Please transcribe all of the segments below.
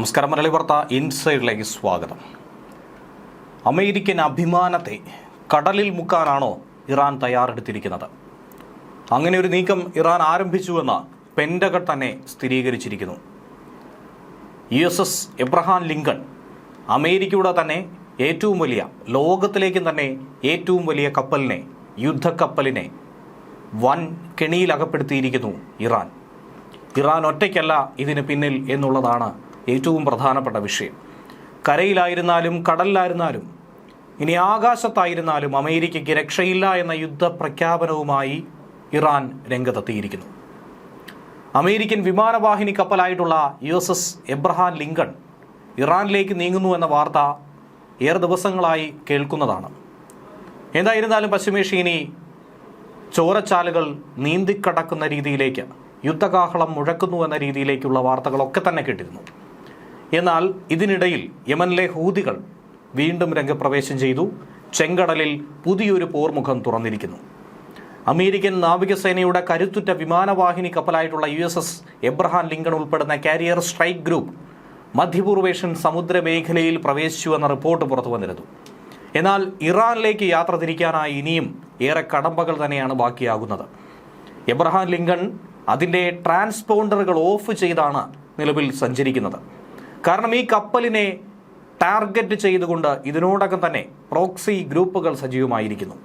നമസ്കാരം മലയാളി വാർത്ത ഇൻസൈഡിലേക്ക് സ്വാഗതം. അമേരിക്കൻ അഭിമാനത്തെ കടലിൽ മുക്കാനാണോ ഇറാൻ തയ്യാറെടുത്തിരിക്കുന്നത്? അങ്ങനെ ഒരു നീക്കം ഇറാൻ ആരംഭിച്ചുവെന്ന് പെൻഡഗൺ തന്നെ സ്ഥിരീകരിച്ചിരിക്കുന്നു. U S S Abraham Lincoln അമേരിക്കയുടെ തന്നെ ഏറ്റവും വലിയ ലോകത്തിലേക്കും തന്നെ ഏറ്റവും വലിയ കപ്പലിനെ യുദ്ധക്കപ്പലിനെ വൻ കെണിയിലകപ്പെടുത്തിയിരിക്കുന്നു ഇറാൻ. ഇറാൻ ഒറ്റയ്ക്കല്ല ഇതിന് പിന്നിൽ എന്നുള്ളതാണ് ഏറ്റവും പ്രധാനപ്പെട്ട വിഷയം. കരയിലായിരുന്നാലും കടലിലായിരുന്നാലും ഇനി ആകാശത്തായിരുന്നാലും അമേരിക്കയ്ക്ക് രക്ഷയില്ല എന്ന യുദ്ധ പ്രഖ്യാപനവുമായി ഇറാൻ രംഗത്തെത്തിയിരിക്കുന്നു. അമേരിക്കൻ വിമാനവാഹിനി കപ്പലായിട്ടുള്ള U S S Abraham Lincoln ഇറാനിലേക്ക് നീങ്ങുന്നു എന്ന വാർത്ത ഏറെ ദിവസങ്ങളായി കേൾക്കുന്നതാണ്. എന്തായിരുന്നാലും പശ്ചിമേഷ്യ ഇനി ചോരച്ചാലുകൾ നീന്തിക്കടക്കുന്ന രീതിയിലേക്ക് യുദ്ധകാഹളം മുഴക്കുന്നു എന്ന രീതിയിലേക്കുള്ള വാർത്തകളൊക്കെ തന്നെ കേട്ടിരുന്നു. എന്നാൽ ഇതിനിടയിൽ യമനിലെ ഹൂതികൾ വീണ്ടും രംഗപ്രവേശം ചെയ്തു. ചെങ്കടലിൽ പുതിയൊരു പോർമുഖം തുറന്നിരിക്കുന്നു. അമേരിക്കൻ നാവികസേനയുടെ കരുത്തുറ്റ വിമാനവാഹിനി കപ്പലായിട്ടുള്ള U S S Abraham Lincoln ഉൾപ്പെടുന്ന കാരിയർ സ്ട്രൈക്ക് ഗ്രൂപ്പ് മധ്യപൂർവേഷ്യൻ സമുദ്രമേഖലയിൽ പ്രവേശിച്ചുവെന്ന റിപ്പോർട്ട് പുറത്തു വന്നിരുന്നു. എന്നാൽ ഇറാനിലേക്ക് യാത്ര തിരിക്കാനായി ഇനിയും ഏറെ കടമ്പകൾ തന്നെയാണ് ബാക്കിയാകുന്നത്. എബ്രഹാം ലിങ്കൺ അതിന്റെ ട്രാൻസ്പോണ്ടറുകൾ ഓഫ് ചെയ്താണ് നിലവിൽ സഞ്ചരിക്കുന്നത്. കാരണം ഈ കപ്പലിനെ ടാർഗറ്റ് ചെയ്തുകൊണ്ട് ഇതിനോടകം തന്നെ പ്രോക്സി ഗ്രൂപ്പുകൾ സജീവമായിരിക്കുന്നു.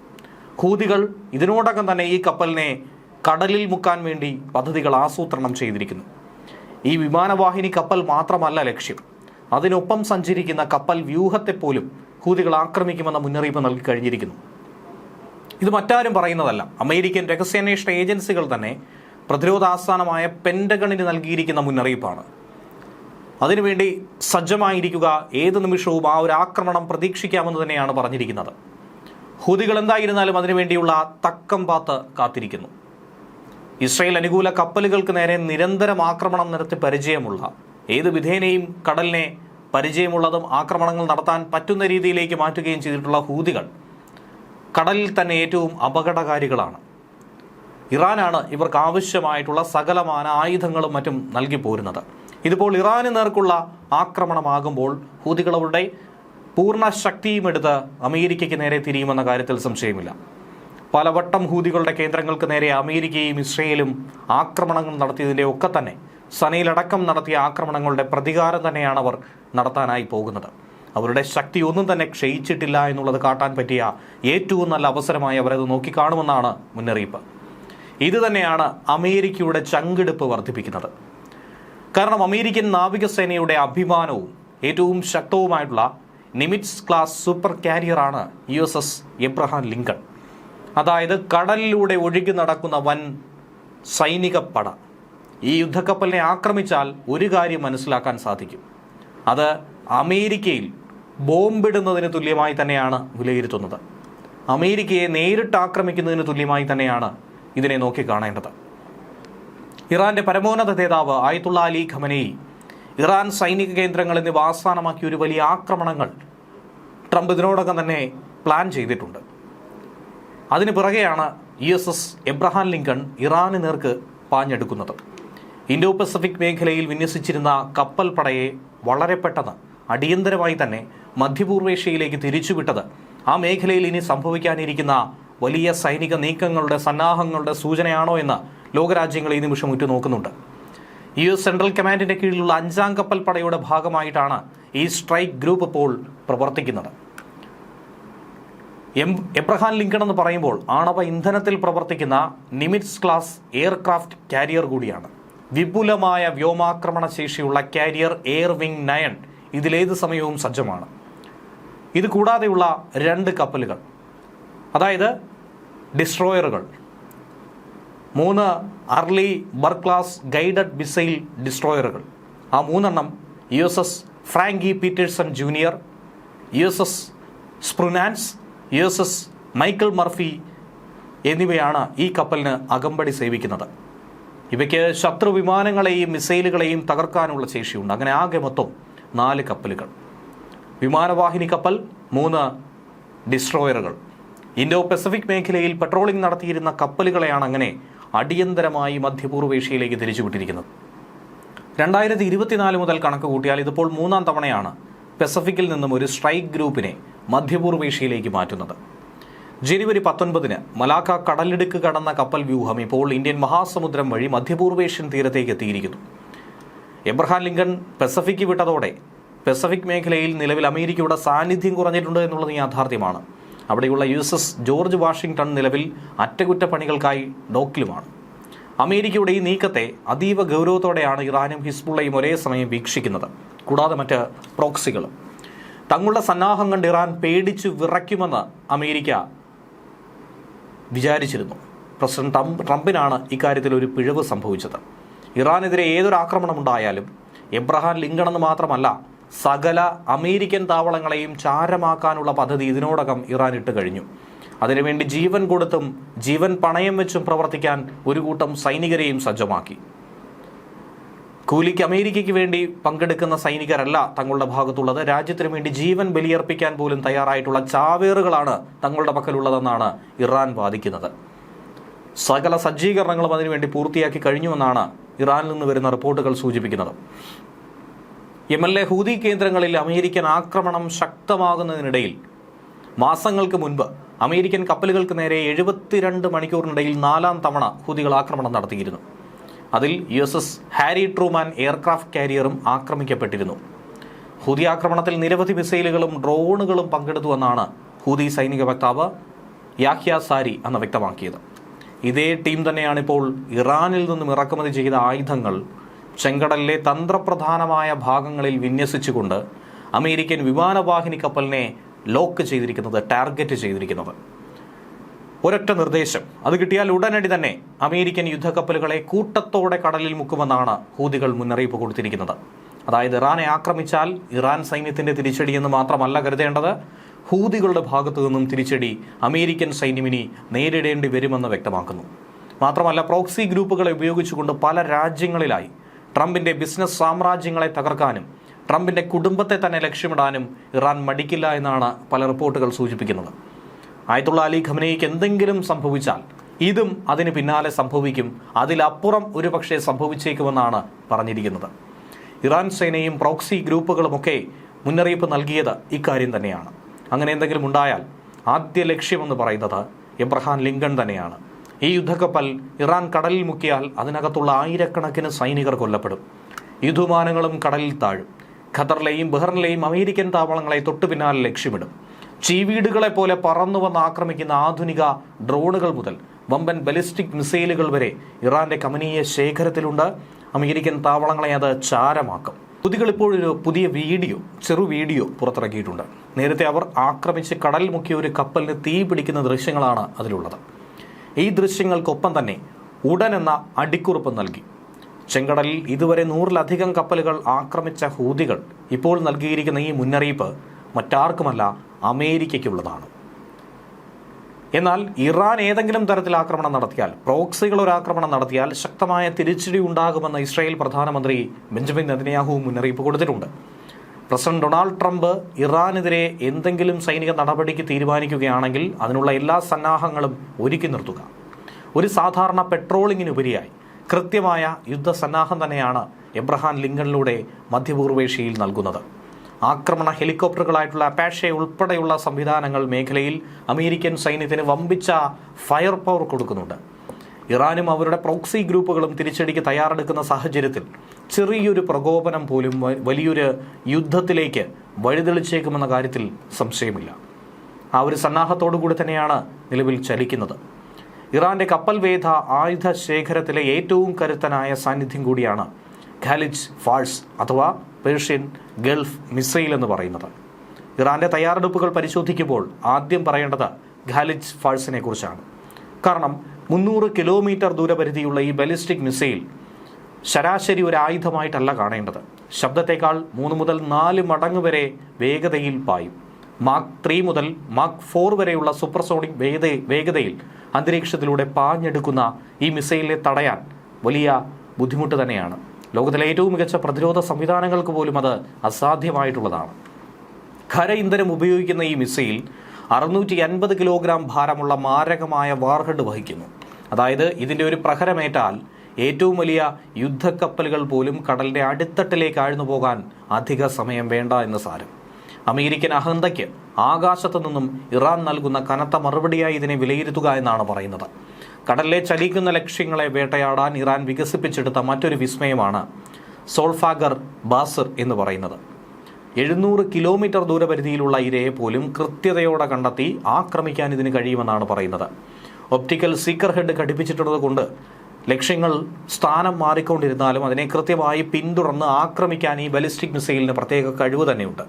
ഹൂതികൾ ഇതിനോടകം തന്നെ ഈ കപ്പലിനെ കടലിൽ മുക്കാൻ വേണ്ടി പദ്ധതികൾ ആസൂത്രണം ചെയ്തിരിക്കുന്നു. ഈ വിമാനവാഹിനി കപ്പൽ മാത്രമല്ല ലക്ഷ്യം. അതിനൊപ്പം സഞ്ചരിക്കുന്ന കപ്പൽ വ്യൂഹത്തെപ്പോലും ഹൂതികൾ ആക്രമിക്കുമെന്ന മുന്നറിയിപ്പ് നൽകി കഴിഞ്ഞിരിക്കുന്നു. ഇത് മറ്റാരും പറയുന്നതല്ല. അമേരിക്കൻ രഹസ്യാന്വേഷണ ഏജൻസികൾ തന്നെ പ്രതിരോധ ആസ്ഥാനമായ പെൻഡഗണിന് നൽകിയിരിക്കുന്ന മുന്നറിയിപ്പാണ്. അതിനുവേണ്ടി സജ്ജമായിരിക്കുക. ഏത് നിമിഷവും ആ ഒരു ആക്രമണം പ്രതീക്ഷിക്കാമെന്ന് തന്നെയാണ് പറഞ്ഞിരിക്കുന്നത്. ഹൂതികൾ എന്തായിരുന്നാലും അതിനുവേണ്ടിയുള്ള തക്കം പാത്ത് കാത്തിരിക്കുന്നു. ഇസ്രയേൽ അനുകൂല കപ്പലുകൾക്ക് നേരെ നിരന്തരം ആക്രമണം നടത്തി പരിചയമുള്ള ഏത് വിധേനയും കടലിനെ പരിചയമുള്ളതും ആക്രമണങ്ങൾ നടത്താൻ പറ്റുന്ന രീതിയിലേക്ക് മാറ്റുകയും ചെയ്തിട്ടുള്ള ഹൂതികൾ കടലിൽ തന്നെ ഏറ്റവും അപകടകാരികളാണ്. ഇറാനാണ് ഇവർക്ക് ആവശ്യമായിട്ടുള്ള സകലമാന ആയുധങ്ങളും മറ്റും നൽകി പോരുന്നത്. ഇതിപ്പോൾ ഇറാന് നേർക്കുള്ള ആക്രമണമാകുമ്പോൾ ഹൂതികൾ അവരുടെ പൂർണ ശക്തിയും എടുത്ത് അമേരിക്കയ്ക്ക് നേരെ തിരിയുമെന്ന കാര്യത്തിൽ സംശയമില്ല. പലവട്ടം ഹൂതികളുടെ കേന്ദ്രങ്ങൾക്ക് നേരെ അമേരിക്കയും ഇസ്രയേലും ആക്രമണങ്ങൾ നടത്തിയതിന്റെ ഒക്കെ തന്നെ സനയിലടക്കം നടത്തിയ ആക്രമണങ്ങളുടെ പ്രതികാരം തന്നെയാണ് അവർ നടത്താനായി പോകുന്നത്. അവരുടെ ശക്തി ഒന്നും തന്നെ ക്ഷയിച്ചിട്ടില്ല എന്നുള്ളത് കാട്ടാൻ പറ്റിയ ഏറ്റവും നല്ല അവസരമായി അവരത് നോക്കിക്കാണുമെന്നാണ് മുന്നറിയിപ്പ്. ഇത് തന്നെയാണ് അമേരിക്കയുടെ ചങ്കെടുപ്പ് വർദ്ധിപ്പിക്കുന്നത്. കാരണം അമേരിക്കൻ നാവികസേനയുടെ അഭിമാനവും ഏറ്റവും ശക്തവുമായിട്ടുള്ള Nimitz class super കാരിയറാണ് U S S Abraham Lincoln. അതായത് കടലിലൂടെ ഒഴുകി നടക്കുന്ന വൻ സൈനിക പട. ഈ യുദ്ധക്കപ്പലിനെ ആക്രമിച്ചാൽ ഒരു കാര്യം മനസ്സിലാക്കാൻ സാധിക്കും. അത് അമേരിക്കയിൽ ബോംബിടുന്നതിന് തുല്യമായി തന്നെയാണ് വിലയിരുത്തുന്നത്. അമേരിക്കയെ നേരിട്ട് ആക്രമിക്കുന്നതിന് തുല്യമായി തന്നെയാണ് ഇതിനെ നോക്കിക്കാണേണ്ടത് ഇറാന്റെ പരമോന്നത നേതാവ് ആയത്തുള്ള അലി ഖമനയി ഇറാൻ സൈനിക കേന്ദ്രങ്ങൾ എന്നിവ ആസ്ഥാനമാക്കിയ ഒരു വലിയ ആക്രമണങ്ങൾ ട്രംപ് ഇതിനോടകം തന്നെ പ്ലാൻ ചെയ്തിട്ടുണ്ട്. അതിന് പിറകെയാണ് U S S Abraham Lincoln ഇറാന് നേർക്ക് പാഞ്ഞെടുക്കുന്നത്. ഇൻഡോ പസഫിക് മേഖലയിൽ വിന്യസിച്ചിരുന്ന കപ്പൽ പടയെ വളരെ പെട്ടെന്ന് അടിയന്തരമായി തന്നെ മധ്യപൂർവേഷ്യയിലേക്ക് തിരിച്ചുവിട്ടത് ആ മേഖലയിൽ ഇനി സംഭവിക്കാനിരിക്കുന്ന വലിയ സൈനിക നീക്കങ്ങളുടെ സന്നാഹങ്ങളുടെ സൂചനയാണോ എന്ന് ലോകരാജ്യങ്ങൾ ഈ നിമിഷം ഉറ്റുനോക്കുന്നുണ്ട്. യു എസ് സെൻട്രൽ കമാൻഡിന്റെ കീഴിലുള്ള അഞ്ചാം കപ്പൽ പടയുടെ ഭാഗമായിട്ടാണ് ഈ സ്ട്രൈക്ക് ഗ്രൂപ്പ് ഇപ്പോൾ പ്രവർത്തിക്കുന്നത്. എം എബ്രഹാം ലിങ്കൺ എന്ന് പറയുമ്പോൾ ആണവ ഇന്ധനത്തിൽ പ്രവർത്തിക്കുന്ന നിമിറ്റ്സ് ക്ലാസ് എയർക്രാഫ്റ്റ് കാരിയർ കൂടിയാണ്. വിപുലമായ വ്യോമാക്രമണ ശേഷിയുള്ള കാരിയർ എയർ വിങ് നയൻ ഇതിലേത് സമയവും സജ്ജമാണ്. ഇത് കൂടാതെയുള്ള രണ്ട് കപ്പലുകൾ അതായത് ഡിസ്ട്രോയറുകൾ. മൂന്ന് അർലി ബർക്ലാസ് ഗൈഡഡ് മിസൈൽ ഡിസ്ട്രോയറുകൾ. ആ മൂന്നെണ്ണം U S S Frank E Petersen junior U S S Spruance U S S Michael Murphy എന്നിവയാണ് ഈ കപ്പലിന് അകമ്പടി സേവിക്കുന്നത്. ഇവയ്ക്ക് ശത്രു വിമാനങ്ങളെയും മിസൈലുകളെയും തകർക്കാനുള്ള ശേഷിയുണ്ട്. അങ്ങനെ ആകെ മൊത്തം നാല് കപ്പലുകൾ. വിമാനവാഹിനി കപ്പൽ മൂന്ന് ഡിസ്ട്രോയറുകൾ. ഇൻഡോ പസഫിക് മേഖലയിൽ പെട്രോളിംഗ് നടത്തിയിരുന്ന കപ്പലുകളെയാണ് അങ്ങനെ അടിയന്തരമായി മധ്യപൂർവേഷ്യയിലേക്ക് തിരിച്ചുവിട്ടിരിക്കുന്നത് രണ്ടായിരത്തി ഇരുപത്തിനാല് മുതൽ കണക്ക് കൂട്ടിയാൽ ഇതിപ്പോൾ മൂന്നാം തവണയാണ് പെസഫിക്കിൽ നിന്നും ഒരു സ്ട്രൈക്ക് ഗ്രൂപ്പിനെ മധ്യപൂർവേഷ്യയിലേക്ക് മാറ്റുന്നത്. ജനുവരി പത്തൊൻപതിന് മലാക്ക കടലിടുക്ക് കടന്ന കപ്പൽ വ്യൂഹം ഇപ്പോൾ ഇന്ത്യൻ മഹാസമുദ്രം വഴി മധ്യപൂർവേഷ്യൻ തീരത്തേക്ക് എത്തിയിരിക്കുന്നു. എബ്രഹാം ലിങ്കൺ പസഫിക് വിട്ടതോടെ പെസഫിക് മേഖലയിൽ നിലവിൽ അമേരിക്കയുടെ സാന്നിധ്യം കുറഞ്ഞിട്ടുണ്ട് എന്നുള്ളത് യാഥാർത്ഥ്യമാണ്. അവിടെയുള്ള U S S George Washington നിലവിൽ അറ്റകുറ്റപ്പണികൾക്കായി ഡോക്കിലുമാണ്. അമേരിക്കയുടെ ഈ നീക്കത്തെ അതീവ ഗൗരവത്തോടെയാണ് ഇറാനും ഹിസ്ബുള്ളയും ഒരേ സമയം വീക്ഷിക്കുന്നത്. കൂടാതെ മറ്റ് പ്രോക്സികളും. തങ്ങളുടെ സന്നാഹം കണ്ട് ഇറാൻ പേടിച്ചു വിറയ്ക്കുമെന്ന് അമേരിക്ക വിചാരിച്ചിരുന്നു. പ്രസിഡന്റ് ട്രംപ് ട്രംപിനാണ് ഇക്കാര്യത്തിൽ ഒരു പിഴവ് സംഭവിച്ചത്. ഇറാനെതിരെ ഏതൊരു ആക്രമണമുണ്ടായാലും എബ്രഹാം ലിങ്കൺ എന്ന് മാത്രമല്ല സകല അമേരിക്കൻ താവളങ്ങളെയും ചാരമാക്കാനുള്ള പദ്ധതി ഇതിനോടകം ഇറാൻ ഇട്ട് കഴിഞ്ഞു. അതിനുവേണ്ടി ജീവൻ കൊടുത്തും ജീവൻ പണയം വെച്ചും പ്രവർത്തിക്കാൻ ഒരു കൂട്ടം സൈനികരെയും സജ്ജമാക്കി. കൂലിക്ക് അമേരിക്കയ്ക്ക് വേണ്ടി പങ്കെടുക്കുന്ന സൈനികരല്ല തങ്ങളുടെ ഭാഗത്തുള്ളത്. രാജ്യത്തിനു വേണ്ടി ജീവൻ ബലിയർപ്പിക്കാൻ പോലും തയ്യാറായിട്ടുള്ള ചാവേറുകളാണ് തങ്ങളുടെ പക്കലുള്ളതെന്നാണ് ഇറാൻ വാദിക്കുന്നത്. സകല സജ്ജീകരണങ്ങളും അതിനുവേണ്ടി പൂർത്തിയാക്കി കഴിഞ്ഞുവെന്നാണ് ഇറാനിൽ നിന്ന് വരുന്ന റിപ്പോർട്ടുകൾ സൂചിപ്പിക്കുന്നത്. യമനിലെ ഹൂതി കേന്ദ്രങ്ങളിൽ അമേരിക്കൻ ആക്രമണം ശക്തമാകുന്നതിനിടയിൽ മാസങ്ങൾക്ക് മുൻപ് അമേരിക്കൻ കപ്പലുകൾക്ക് നേരെ എഴുപത്തിരണ്ട് മണിക്കൂറിനിടയിൽ നാലാം തവണ ഹൂതികൾ ആക്രമണം നടത്തിയിരുന്നു. അതിൽ U S S Harry Truman aircraft കാരിയറും ആക്രമിക്കപ്പെട്ടിരുന്നു. ഹൂതി ആക്രമണത്തിൽ നിരവധി മിസൈലുകളും ഡ്രോണുകളും പങ്കെടുത്തുവെന്നാണ് ഹൂതി സൈനിക വക്താവ് യാഹ്യ സാരി അന്ന് വ്യക്തമാക്കിയത്. ഇതേ ടീം തന്നെയാണിപ്പോൾ ഇറാനിൽ നിന്നും ഇറക്കുമതി ചെയ്ത ആയുധങ്ങൾ ചെങ്കടലിലെ തന്ത്രപ്രധാനമായ ഭാഗങ്ങളിൽ വിന്യസിച്ചുകൊണ്ട് അമേരിക്കൻ വിമാനവാഹിനി കപ്പലിനെ ലോക്ക് ചെയ്തിരിക്കുന്നത് ടാർഗറ്റ് ചെയ്തിരിക്കുന്നത്. ഒരൊറ്റ നിർദ്ദേശം. അത് കിട്ടിയാൽ ഉടനടി തന്നെ അമേരിക്കൻ യുദ്ധക്കപ്പലുകളെ കൂട്ടത്തോടെ കടലിൽ മുക്കുമെന്നാണ് ഹൂതികൾ മുന്നറിയിപ്പ് കൊടുത്തിരിക്കുന്നത്. അതായത് ഇറാനെ ആക്രമിച്ചാൽ ഇറാൻ സൈന്യത്തിന്റെ തിരിച്ചടി എന്ന് മാത്രമല്ല കരുതേണ്ടത് ഹൂതികളുടെ ഭാഗത്തു നിന്നും തിരിച്ചടി അമേരിക്കൻ സൈന്യമിനി നേരിടേണ്ടി വരുമെന്ന് വ്യക്തമാക്കുന്നു. മാത്രമല്ല പ്രോക്സി ഗ്രൂപ്പുകളെ ഉപയോഗിച്ചുകൊണ്ട് പല രാജ്യങ്ങളിലായി ട്രംപിന്റെ ബിസിനസ് സാമ്രാജ്യങ്ങളെ തകർക്കാനും ട്രംപിന്റെ കുടുംബത്തെ തന്നെ ലക്ഷ്യമിടാനും ഇറാൻ മടിക്കില്ല എന്നാണ് പല റിപ്പോർട്ടുകൾ സൂചിപ്പിക്കുന്നത്. ആയത്തുള്ള അലി ഖമനയ്ക്ക് എന്തെങ്കിലും സംഭവിച്ചാൽ ഇതും അതിന് പിന്നാലെ സംഭവിക്കും. അതിലപ്പുറം ഒരു പക്ഷേ സംഭവിച്ചേക്കുമെന്നാണ് പറഞ്ഞിരിക്കുന്നത്. ഇറാൻ സേനയും പ്രോക്സി ഗ്രൂപ്പുകളുമൊക്കെ മുന്നറിയിപ്പ് നൽകിയത് ഇക്കാര്യം തന്നെയാണ്. അങ്ങനെ എന്തെങ്കിലും ഉണ്ടായാൽ ആദ്യ ലക്ഷ്യമെന്ന് പറയുന്നത് എബ്രഹാം ലിങ്കൺ തന്നെയാണ്. ഈ യുദ്ധക്കപ്പൽ ഇറാൻ കടലിൽ മുക്കിയാൽ അതിനകത്തുള്ള ആയിരക്കണക്കിന് സൈനികർ കൊല്ലപ്പെടും. യുദ്ധവിമാനങ്ങളും കടലിൽ താഴും. ഖത്തറിലെയും ബഹ്റിനിലെയും അമേരിക്കൻ താവളങ്ങളെ തൊട്ടു പിന്നാലെ ലക്ഷ്യമിടും. ചീവീടുകളെ പോലെ പറന്നു വന്ന് ആക്രമിക്കുന്ന ആധുനിക ഡ്രോണുകൾ മുതൽ വമ്പൻ ബലിസ്റ്റിക് മിസൈലുകൾ വരെ ഇറാന്റെ കമനീയ ശേഖരത്തിലുണ്ട്. അമേരിക്കൻ താവളങ്ങളെ അത് ചാരമാക്കും. പുതികൾ ഇപ്പോഴൊരു പുതിയ വീഡിയോ ചെറു വീഡിയോ പുറത്തിറക്കിയിട്ടുണ്ട്. നേരത്തെ അവർ ആക്രമിച്ച് കടൽ മുക്കിയ ഒരു കപ്പലിന് തീ പിടിക്കുന്ന ദൃശ്യങ്ങളാണ് അതിലുള്ളത്. ഈ ദൃശ്യങ്ങൾക്കൊപ്പം തന്നെ ഉടൻ എന്ന അടിക്കുറിപ്പ് നൽകി. ചെങ്കടലിൽ ഇതുവരെ നൂറിലധികം കപ്പലുകൾ ആക്രമിച്ച ഹൂതികൾ ഇപ്പോൾ നൽകിയിരിക്കുന്ന ഈ മുന്നറിയിപ്പ് മറ്റാർക്കുമല്ല അമേരിക്കയ്ക്കുള്ളതാണ്. എന്നാൽ ഇറാൻ ഏതെങ്കിലും തരത്തിൽ ആക്രമണം നടത്തിയാൽ പ്രോക്സികൾ ഒരു ആക്രമണം നടത്തിയാൽ ശക്തമായ തിരിച്ചടി ഉണ്ടാകുമെന്ന് ഇസ്രായേൽ പ്രധാനമന്ത്രി ബെഞ്ചമിൻ നെതന്യാഹു മുന്നറിയിപ്പ് കൊടുത്തിട്ടുണ്ട്. പ്രസിഡന്റ് ഡൊണാൾഡ് ട്രംപ് ഇറാനെതിരെ എന്തെങ്കിലും സൈനിക നടപടിക്ക് തീരുമാനിക്കുകയാണെങ്കിൽ അതിനുള്ള എല്ലാ സന്നാഹങ്ങളും ഒരുക്കി നിർത്തുക. ഒരു സാധാരണ പെട്രോളിങ്ങിനുപരിയായി കൃത്യമായ യുദ്ധസന്നാഹം തന്നെയാണ് എബ്രഹാം ലിങ്കണിലൂടെ മധ്യപൂർവേഷ്യയിൽ നൽകുന്നത്. ആക്രമണ ഹെലികോപ്റ്ററുകളായിട്ടുള്ള അപാഷെ ഉൾപ്പെടെയുള്ള സംവിധാനങ്ങൾ മേഖലയിൽ അമേരിക്കൻ സൈന്യത്തിന് വമ്പിച്ച ഫയർ പവർ കൊടുക്കുന്നുണ്ട്. ഇറാനും അവരുടെ പ്രോക്സി ഗ്രൂപ്പുകളും തിരിച്ചടിക്ക് തയ്യാറെടുക്കുന്ന സാഹചര്യത്തിൽ ചെറിയൊരു പ്രകോപനം പോലും വലിയൊരു യുദ്ധത്തിലേക്ക് വഴിതെളിച്ചേക്കുമെന്ന കാര്യത്തിൽ സംശയമില്ല. ആ ഒരു സന്നാഹത്തോടു കൂടി തന്നെയാണ് നിലവിൽ ചലിക്കുന്നത്. ഇറാന്റെ കപ്പൽ വേധ ആയുധ ശേഖരത്തിലെ ഏറ്റവും കരുത്തനായ സാന്നിധ്യം കൂടിയാണ് ഖാലിജ് ഫാൾസ് അഥവാ പേർഷ്യൻ ഗൾഫ് മിസൈൽ എന്ന് പറയുന്നത്. ഇറാന്റെ തയ്യാറെടുപ്പുകൾ പരിശോധിക്കുമ്പോൾ ആദ്യം പറയേണ്ടത് ഖാലിജ് ഫാൾസിനെ കുറിച്ചാണ്. കാരണം മുന്നൂറ് കിലോമീറ്റർ ദൂരപരിധിയുള്ള ഈ ബലിസ്റ്റിക് മിസൈൽ ശരാശരി ഒരു ആയുധമായിട്ടല്ല കാണേണ്ടത്. ശബ്ദത്തേക്കാൾ മൂന്ന് മുതൽ നാല് മടങ്ങ് വരെ വേഗതയിൽ പായും. മാക് ത്രീ മുതൽ മാക് ഫോർ വരെയുള്ള സൂപ്പർസോണിക് വേഗത വേഗതയിൽ അന്തരീക്ഷത്തിലൂടെ പാഞ്ഞെടുക്കുന്ന ഈ മിസൈലിനെ തടയാൻ വലിയ ബുദ്ധിമുട്ട് തന്നെയാണ്. ലോകത്തിലെ ഏറ്റവും മികച്ച പ്രതിരോധ സംവിധാനങ്ങൾക്ക് പോലും അത് അസാധ്യമായിട്ടുള്ളതാണ്. ഖര ഇന്ധനം ഉപയോഗിക്കുന്ന ഈ മിസൈൽ അറുന്നൂറ്റി അൻപത് കിലോഗ്രാം ഭാരമുള്ള മാരകമായ വാർഹെഡ് വഹിക്കുന്നു. അതായത് ഇതിന്റെ ഒരു പ്രഹരമേറ്റാൽ ഏറ്റവും വലിയ യുദ്ധക്കപ്പലുകൾ പോലും കടലിന്റെ അടിത്തട്ടിലേക്ക് ആഴ്ന്നു പോകാൻ അധിക സമയം വേണ്ട എന്ന് സാരം. അമേരിക്കൻ അഹന്തയ്ക്ക് ആകാശത്തു നിന്നും ഇറാൻ നൽകുന്ന കനത്ത മറുപടിയായി ഇതിനെ വിലയിരുത്തുക എന്നാണ് പറയുന്നത്. കടലിലെ ചലിക്കുന്ന ലക്ഷ്യങ്ങളെ വേട്ടയാടാൻ ഇറാൻ വികസിപ്പിച്ചെടുത്ത മറ്റൊരു വിസ്മയമാണ് സോൾഫാഗർ ബാസർ എന്ന് പറയുന്നത്. എഴുന്നൂറ് കിലോമീറ്റർ ദൂരപരിധിയിലുള്ള ഇരയെ പോലും കൃത്യതയോടെ കണ്ടെത്തി ആക്രമിക്കാൻ ഇതിന് കഴിയുമെന്നാണ് പറയുന്നത്. ഒപ്റ്റിക്കൽ സീക്കർ ഹെഡ് ഘടിപ്പിച്ചിട്ടുള്ളത് കൊണ്ട് ലക്ഷ്യങ്ങൾ സ്ഥാനം മാറിക്കൊണ്ടിരുന്നാലും അതിനെ കൃത്യമായി പിന്തുടർന്ന് ആക്രമിക്കാൻ ഈ ബലിസ്റ്റിക് മിസൈലിന് പ്രത്യേക കഴിവ് തന്നെയുണ്ട്.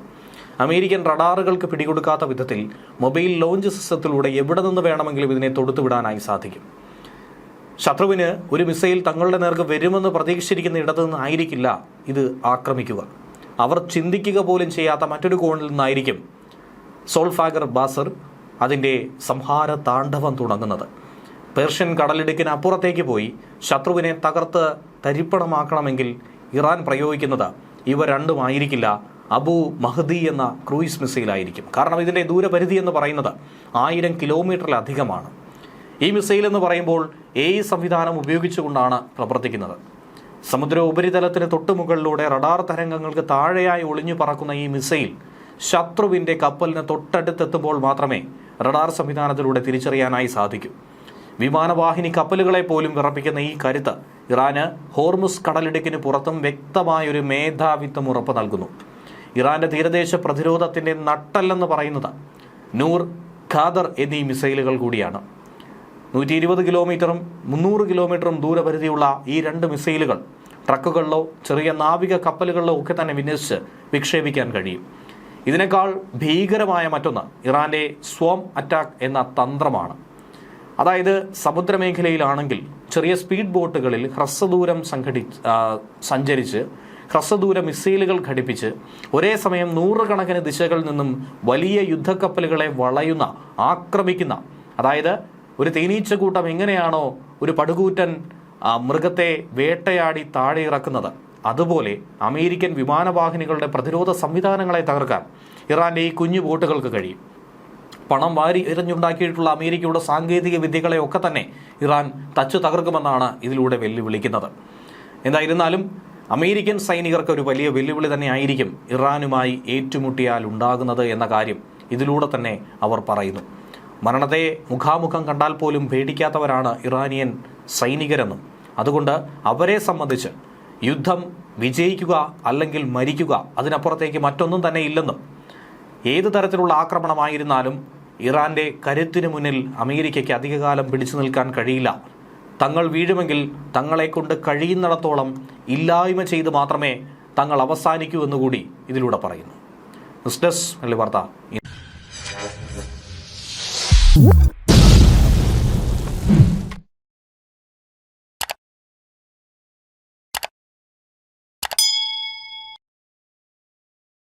അമേരിക്കൻ റഡാറുകൾക്ക് പിടികൊടുക്കാത്ത വിധത്തിൽ മൊബൈൽ ലോഞ്ച് സിസ്റ്റത്തിലൂടെ എവിടെ നിന്ന് വേണമെങ്കിലും ഇതിനെ തൊടുത്തുവിടാനായി സാധിക്കും. ശത്രുവിന് ഒരു മിസൈൽ തങ്ങളുടെ നേർക്ക് വരുമെന്ന് പ്രതീക്ഷിച്ചിരിക്കുന്ന ഇടത്തു നിന്നായിരിക്കില്ല ഇത് ആക്രമിക്കുക. അവർ ചിന്തിക്കുക പോലും ചെയ്യാത്ത മറ്റൊരു കോണിൽ നിന്നായിരിക്കും സോൾഫാഗർ ബാസർ അതിന്റെ സംഹാര താണ്ഡവം തുടങ്ങുന്നത്. പേർഷ്യൻ കടലിടുക്കിന് അപ്പുറത്തേക്ക് പോയി ശത്രുവിനെ തകർത്ത് തരിപ്പണമാക്കണമെങ്കിൽ ഇറാൻ പ്രയോഗിക്കുന്നത് ഇവ രണ്ടുമായിരിക്കില്ല അബു മഹദി എന്ന ക്രൂയിസ് മിസൈലായിരിക്കും. കാരണം ഇതിന്റെ ദൂരപരിധി എന്ന് പറയുന്നത് ആയിരം കിലോമീറ്ററിലധികമാണ്. ഈ മിസൈൽ എന്ന് പറയുമ്പോൾ എ സംവിധാനം ഉപയോഗിച്ചുകൊണ്ടാണ് പ്രവർത്തിക്കുന്നത്. സമുദ്ര ഉപരിതലത്തിന് തൊട്ടുമുകളിലൂടെ റഡാർ തരംഗങ്ങൾക്ക് താഴെയായി ഒളിഞ്ഞു പറക്കുന്ന ഈ മിസൈൽ ശത്രുവിന്റെ കപ്പലിന് തൊട്ടടുത്തെത്തുമ്പോൾ മാത്രമേ റഡാർ സംവിധാനത്തിലൂടെ തിരിച്ചറിയാനായി സാധിക്കൂ. വിമാനവാഹിനി കപ്പലുകളെ പോലും വിറപ്പിക്കുന്ന ഈ കരുത്ത് ഇറാന് ഹോർമുസ് കടലിടുക്കിന് പുറത്തും വ്യക്തമായൊരു മേധാവിത്വം ഉറപ്പ് നൽകുന്നു. ഇറാന്റെ തീരദേശ പ്രതിരോധത്തിന്റെ നട്ടല്ലെന്ന് പറയുന്നത് നൂർ ഖാദർ എന്നീ മിസൈലുകൾ കൂടിയാണ്. നൂറ്റി ഇരുപത് കിലോമീറ്ററും മുന്നൂറ് കിലോമീറ്ററും ദൂരപരിധിയുള്ള ഈ രണ്ട് മിസൈലുകൾ ട്രക്കുകളിലോ ചെറിയ നാവിക കപ്പലുകളിലോ ഒക്കെ തന്നെ വിന്യസിച്ച് വിക്ഷേപിക്കാൻ കഴിയും. ഇതിനേക്കാൾ ഭീകരമായ മറ്റൊന്ന് ഇറാന്റെ സ്വം അറ്റാക്ക് എന്ന തന്ത്രമാണ്. അതായത് സമുദ്രമേഖലയിലാണെങ്കിൽ ചെറിയ സ്പീഡ് ബോട്ടുകളിൽ ഹ്രസ്വദൂരം സംഘടി സഞ്ചരിച്ച് ഹ്രസ്വദൂര മിസൈലുകൾ ഘടിപ്പിച്ച് ഒരേ സമയം നൂറുകണക്കിന് ദിശകളിൽ നിന്നും വലിയ യുദ്ധക്കപ്പലുകളെ വളയുന്ന ആക്രമിക്കുന്ന അതായത് ഒരു തേനീച്ച കൂട്ടം എങ്ങനെയാണോ ഒരു പടുകൂറ്റൻ മൃഗത്തെ വേട്ടയാടി താഴെ ഇറക്കുന്നത്. അതുപോലെ അമേരിക്കൻ വിമാനവാഹിനികളുടെ പ്രതിരോധ സംവിധാനങ്ങളെ തകർക്കാൻ ഇറാന്റെ ഈ കുഞ്ഞു ബോട്ടുകൾക്ക് കഴിയും. പണം വാരി എറിഞ്ഞുണ്ടാക്കിയിട്ടുള്ള അമേരിക്കയുടെ സാങ്കേതിക വിദ്യകളെ ഒക്കെ തന്നെ ഇറാൻ തച്ചു തകർക്കുമെന്നാണ് ഇതിലൂടെ വെല്ലുവിളിക്കുന്നത്. എന്തായിരുന്നാലും അമേരിക്കൻ സൈനികർക്ക് ഒരു വലിയ വെല്ലുവിളി തന്നെ ആയിരിക്കും ഇറാനുമായി ഏറ്റുമുട്ടിയാൽ ഉണ്ടാകുന്നത് എന്ന കാര്യം ഇതിലൂടെ തന്നെ അവർ പറയുന്നു. മരണത്തെ മുഖാമുഖം കണ്ടാൽ പോലും പേടിക്കാത്തവരാണ് ഇറാനിയൻ സൈനികരെന്നും അതുകൊണ്ട് അവരെ സംബന്ധിച്ച് യുദ്ധം വിജയിക്കുക അല്ലെങ്കിൽ മരിക്കുക അതിനപ്പുറത്തേക്ക് മറ്റൊന്നും തന്നെ ഇല്ലെന്നും ഏത് തരത്തിലുള്ള ആക്രമണമായിരുന്നാലും ഇറാന്റെ കരുത്തിനു മുന്നിൽ അമേരിക്കയ്ക്ക് അധികകാലം പിടിച്ചു നിൽക്കാൻ കഴിയില്ല. തങ്ങൾ വീഴുമെങ്കിൽ തങ്ങളെ കൊണ്ട് കഴിയുന്നിടത്തോളം ഇല്ലായ്മ ചെയ്ത് മാത്രമേ തങ്ങൾ അവസാനിക്കൂ എന്നുകൂടി ഇതിലൂടെ പറയുന്നു. ന്യൂസ് ഡെസ്ക് വാർത്ത Whoop.